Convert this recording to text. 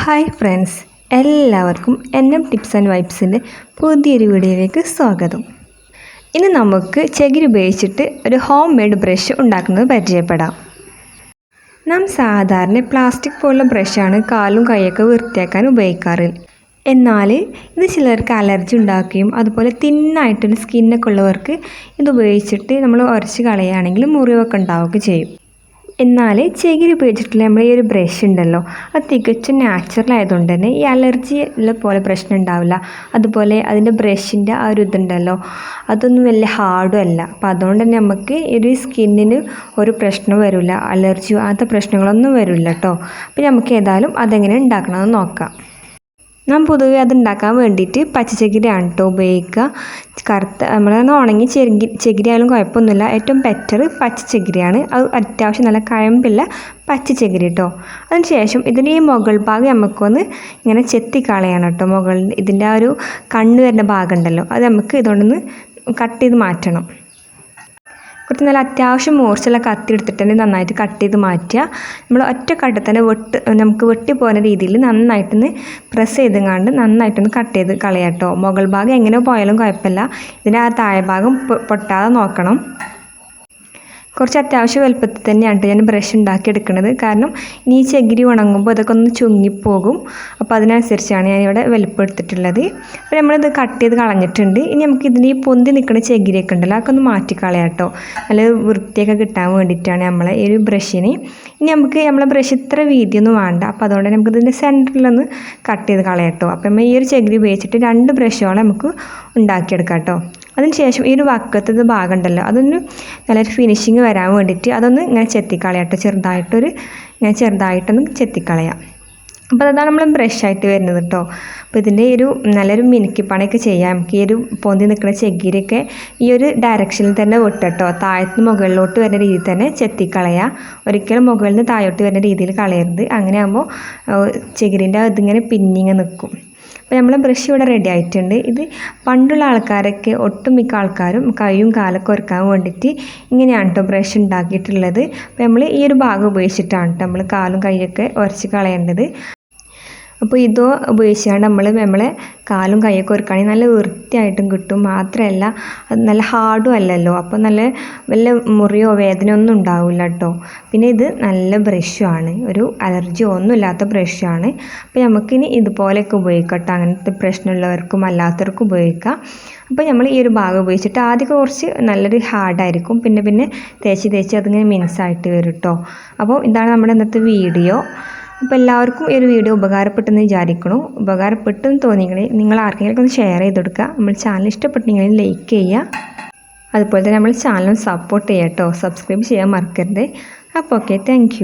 Hi friends എല്ലാവർക്കും N M tips and വൈബ്സിന്റെ പുതിയൊരു വീഡിയോയിലേക്ക് സ്വാഗതം. ഇന്ന് നമുക്ക് ചകിരി ഉപയോഗിച്ചിട്ട് ഒരു ഹോം മെയ്ഡ് ബ്രഷ് ഉണ്ടാക്കുന്നത് പരിചയപ്പെടാം. നാം സാധാരണ പ്ലാസ്റ്റിക് പോലുള്ള ബ്രഷാണ് കാലും കൈയൊക്കെ വൃത്തിയാക്കാൻ ഉപയോഗിക്കാറ്. എന്നാൽ ഇത് ചിലർക്ക് അലർജി ഉണ്ടാക്കുകയും അതുപോലെ തിന്നായിട്ടൊരു സ്കിന്നൊക്കെ ഉള്ളവർക്ക് ഇത് ഉപയോഗിച്ചിട്ട് നമ്മൾ ഉരച്ച് കളയുകയാണെങ്കിൽ മുറിവൊക്കെ ഉണ്ടാവുകയൊക്കെ ചെയ്യും. എന്നാൽ ചകിരി ഉപയോഗിച്ചിട്ടുള്ള നമ്മൾ ഈ ഒരു ബ്രഷ് ഉണ്ടല്ലോ. അത് തികച്ചും നാച്ചുറൽ ആയതുകൊണ്ട് തന്നെ ഈ അലർജി ഉള്ള പോലെ പ്രശ്നം ഉണ്ടാവില്ല. അതുപോലെ അതിന്റെ ബ്രഷിന്റെ ആ ഒരു ഇതുണ്ടല്ലോ. അതൊന്നും വലിയ ഹാർഡും അല്ല. അപ്പോൾ അതുകൊണ്ട് തന്നെ നമുക്ക് ഒരു സ്കിന്നിന് ഒരു പ്രശ്നം വരില്ല അലർജിയോ അങ്ങനത്തെ പ്രശ്നങ്ങളൊന്നും വരില്ല കേട്ടോ അപ്പോൾ നമുക്ക് ഏതായാലും അതെങ്ങനെ ഉണ്ടാക്കണമെന്ന് നോക്കാം. നാം പൊതുവേ അത് ഉണ്ടാക്കാൻ വേണ്ടിയിട്ട് പച്ചച്ചകിരിയാണ് കേട്ടോ ഉപയോഗിക്കുക. കറുത്ത നമ്മളൊന്ന് ഉണങ്ങി ചെകിരി ചകിരിയായാലും കുഴപ്പമൊന്നുമില്ല. ഏറ്റവും ബെറ്റർ പച്ചച്ചകിരിയാണ് അത് അത്യാവശ്യം നല്ല കഴമ്പില്ല പച്ചച്ചകിരി കേട്ടോ അതിന് ശേഷം ഇതിന്റെ ഈ മുകൾ ഭാഗം നമുക്കൊന്ന് ഇങ്ങനെ ചെത്തിക്കളയാണ് കേട്ടോ മുകളിൽ ഇതിന്റെ ആ ഒരു കണ്ണ് വരുന്ന ഭാഗം ഉണ്ടല്ലോ. അത് നമുക്ക് ഇതുകൊണ്ടൊന്ന് കട്ട് ചെയ്ത് മാറ്റണം. കുറച്ച് നല്ല അത്യാവശ്യം മോർച്ചുള്ള കത്തി എടുത്തിട്ട് തന്നെ നന്നായിട്ട് കട്ട് ചെയ്ത് മാറ്റുക. നമ്മൾ ഒറ്റ കട്ട് തന്നെ വെട്ട് നമുക്ക് വെട്ടി പോകുന്ന രീതിയിൽ നന്നായിട്ടൊന്ന് പ്രസ് ചെയ്തെങ്ങാണ്ട് നന്നായിട്ടൊന്ന് കട്ട് ചെയ്ത് കളയാട്ടോ. മുകൾ ഭാഗം എങ്ങനെ പോയാലും കുഴപ്പമില്ല. ഇതിന്റെ ആ താഴെ ഭാഗം പൊട്ടാതെ നോക്കണം. കുറച്ച് അത്യാവശ്യ വലുപ്പത്തിൽ തന്നെയാണ് ഞാൻ ബ്രഷ് ഉണ്ടാക്കി എടുക്കുന്നത് കാരണം ഇനി ഈ ചകിരി ഉണങ്ങുമ്പോൾ അതൊക്കെ ഒന്ന് ചുങ്ങിപ്പോകും. അപ്പോൾ അതിനനുസരിച്ചാണ് ഞാനിവിടെ വലുപ്പം എടുത്തിട്ടുള്ളത്. അപ്പോൾ നമ്മളിത് കട്ട് ചെയ്ത് കളഞ്ഞിട്ടുണ്ട്. ഇനി നമുക്ക് ഇതിന് ഈ പൊന്തി നിൽക്കുന്ന ചകിരിയൊക്കെ ഉണ്ടല്ലോ അതൊക്കെ ഒന്ന് മാറ്റിക്കളയാം കേട്ടോ നല്ല വൃത്തിയൊക്കെ കിട്ടാൻ വേണ്ടിയിട്ടാണ് നമ്മളെ ഈ ഒരു ബ്രഷിന് ഇനി നമുക്ക് നമ്മളെ ബ്രഷ് ഇത്ര വീതിയൊന്നും വേണ്ട. അപ്പോൾ അതുകൊണ്ട് നമുക്ക് ഇതിന്റെ സെന്ററിലൊന്ന് കട്ട് ചെയ്ത് കളയാം കേട്ടോ നമ്മൾ ഈ ഒരു ചകിരി ഉപയോഗിച്ചിട്ട് രണ്ട് ബ്രഷോളം നമുക്ക് ഉണ്ടാക്കിയെടുക്കാം കേട്ടോ അതിനുശേഷം ഈ ഒരു വക്കത്തത് ഭാഗം ഉണ്ടല്ലോ അതൊന്ന് നല്ലൊരു ഫിനിഷിങ് വരാൻ വേണ്ടിയിട്ട് അതൊന്ന് ഇങ്ങനെ ചെത്തിക്കളയാം കേട്ടോ. ചെറുതായിട്ടൊരു ഇങ്ങനെ ചെറുതായിട്ടൊന്ന് ചെത്തിക്കളയാം. അപ്പോൾ അതാണ് നമ്മൾ ബ്രഷായിട്ട് വരുന്നത് കേട്ടോ. അപ്പോൾ ഇതിന്റെ ഒരു നല്ലൊരു മിനുക്കിപ്പണിയൊക്കെ ചെയ്യാം. നമുക്ക് ഈ ഒരു പൊന്തി നിൽക്കുന്ന ചെകിരിയൊക്കെ ഈ ഒരു ഡയറക്ഷനിൽ തന്നെ വിട്ടോ താഴത്ത് മുകളിലോട്ട് വരുന്ന രീതിയിൽ തന്നെ ചെത്തിക്കളയുക. ഒരിക്കലും മുകളിൽ നിന്ന് താഴോട്ട് വരുന്ന രീതിയിൽ കളയരുത്. അങ്ങനെ ആകുമ്പോൾ ചെകിരിന്റെ ഇതിങ്ങനെ പിന്നിങ്ങ് നിൽക്കും അപ്പോൾ നമ്മളെ ബ്രഷ് ഇവിടെ റെഡി ആയിട്ടുണ്ട്. ഇത് പണ്ടുള്ള ആൾക്കാരൊക്കെ ഒട്ടുമിക്ക ആൾക്കാരും കൈയും കാലൊക്കെ ഒരുക്കാൻ വേണ്ടിയിട്ട് ഇങ്ങനെയാണ് കേട്ടോ ബ്രഷ് ഉണ്ടാക്കിയിട്ടുള്ളത്. അപ്പോൾ നമ്മൾ ഈ ഒരു ഭാഗം ഉപയോഗിച്ചിട്ടാണ് കേട്ടോ നമ്മൾ കാലും കൈയൊക്കെ ഉരച്ച് കളയേണ്ടത്. അപ്പോൾ ഇതോ ഉപയോഗിച്ചാണ് നമ്മൾ നമ്മളെ കാലും കൈയൊക്കെ ഒരുക്കുകയാണെങ്കിൽ നല്ല വൃത്തിയായിട്ടും കിട്ടും. മാത്രമല്ല നല്ല ഹാർഡും അല്ലല്ലോ. അപ്പോൾ നല്ല വല്ല മുറിയോ വേദനയോ ഒന്നും ഉണ്ടാവില്ല കേട്ടോ. പിന്നെ ഇത് നല്ല ബ്രഷുമാണ്. ഒരു അലർജിയോ ഒന്നും ഇല്ലാത്ത ബ്രഷാണ്. അപ്പോൾ നമുക്കിനി ഇതുപോലെയൊക്കെ ഉപയോഗിക്കട്ടെ. അങ്ങനത്തെ പ്രശ്നമുള്ളവർക്കും അല്ലാത്തവർക്കും ഉപയോഗിക്കാം. അപ്പോൾ നമ്മൾ ഈ ഒരു ഭാഗം ഉപയോഗിച്ചിട്ട് ആദ്യം കുറച്ച് നല്ലൊരു ഹാർഡായിരിക്കും. പിന്നെ പിന്നെ തേച്ച് തേച്ച് അതിങ്ങനെ മിൻസായിട്ട് വരും കേട്ടോ. അപ്പോൾ ഇതാണ് നമ്മുടെ ഇന്നത്തെ വീഡിയോ. അപ്പോൾ എല്ലാവർക്കും ഈ ഒരു വീഡിയോ ഉപകാരപ്പെട്ടെന്ന് വിചാരിക്കണം. ഉപകാരപ്പെട്ടെന്ന് തോന്നിയെങ്കിൽ നിങ്ങൾ ആർക്കെങ്കിലും ഒന്ന് ഷെയർ ചെയ്ത് കൊടുക്കുക നമ്മൾ ചാനൽ ഇഷ്ടപ്പെട്ടെങ്കിൽ ലൈക്ക് ചെയ്യുക. അതുപോലെ തന്നെ നമ്മൾ ചാനൽ സപ്പോർട്ട് ചെയ്യാം കേട്ടോ സബ്സ്ക്രൈബ് ചെയ്യാൻ മറക്കരുത്. അപ്പോൾ ഓക്കെ താങ്ക്